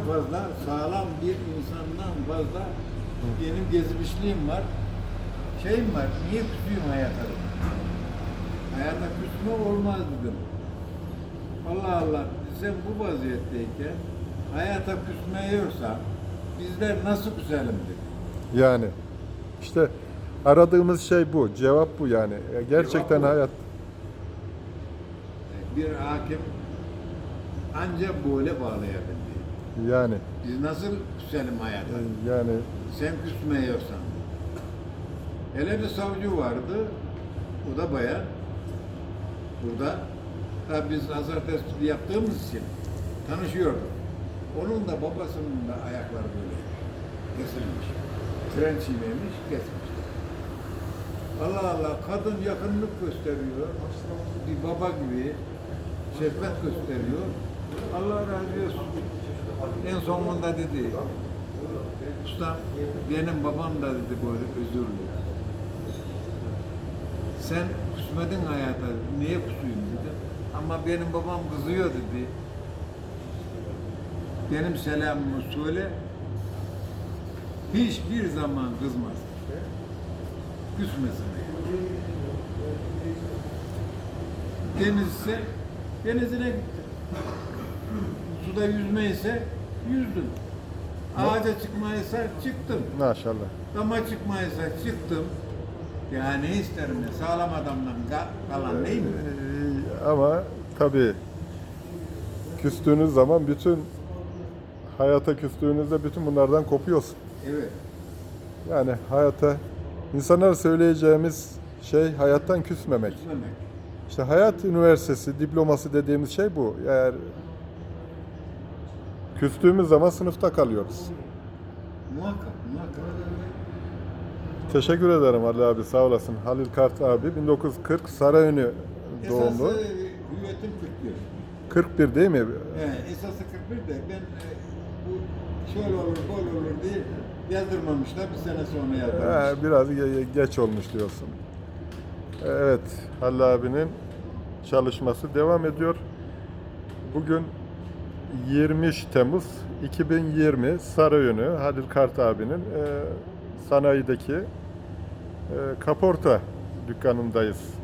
fazla sağlam bir insandan fazla benim gezmişliğim var. Şeyim var, niye küsüyüm hayata? Hayata küsme olmaz dedim. Allah Allah, sen bu vaziyetteyken hayata küsmeyiyorsa bizler nasıl küselim dedim. Yani işte aradığımız şey bu. Cevap bu yani. E, Gerçekten Cevap bu. hayat Bir hakim ancak böyle bağlayabildi. Yani Biz nasıl küselim hayata? yani Sen küsmeyiyorsan. Hele bir savcı vardı. O da bayan. Burada. Ha biz hazır tespiti yaptığımız için tanışıyorduk. Onun da babasının da ayakları böyle kesilmiş. Tren çiğnemiş, kesmiş. Allah Allah kadın yakınlık gösteriyor. Bir baba gibi şefkat gösteriyor. Allah razı olsun. En sonunda dedi, Usta benim babam da dedi böyle özürlü. Sen kusmedin hayata, niye kusuyum dedi. Ama benim babam kızıyor dedi. Benim selamımı söyle. Hiçbir zaman kızmaz. Küsmesin. Denizse denizine gittim. Suda yüzmeyse yüzdüm. Ağaca çıkmaysa çıktım. maşallah. Dama çıkmaysa çıktım. Ya ne isterim ya sağlam adamdan ka- kalan değil mi? Ee, Ama tabii küstüğünüz zaman bütün hayata küstüğünüzde bütün bunlardan kopuyorsun. Evet. Yani hayata insanlara söyleyeceğimiz şey hayattan küsmemek. Küsmemek. İşte hayat üniversitesi diploması dediğimiz şey bu. Eğer küstüğümüz zaman sınıfta kalıyoruz. Muhakkak, muhakkak. Teşekkür ederim Ali abi sağ olasın. Halil Kart abi 1940 Sarayönü doğumlu. Esası hüviyetim 41. 41 değil mi? He, esası 41 de ben e, bu şöyle olur, böyle olur diye yazdırmamışlar. Bir sene sonra yazdırmışlar. He, biraz ge- geç olmuş diyorsun. Evet, Halil abinin çalışması devam ediyor. Bugün 23 Temmuz 2020 Sarayönü Halil Kart abinin e, sanayideki e, kaporta dükkanındayız.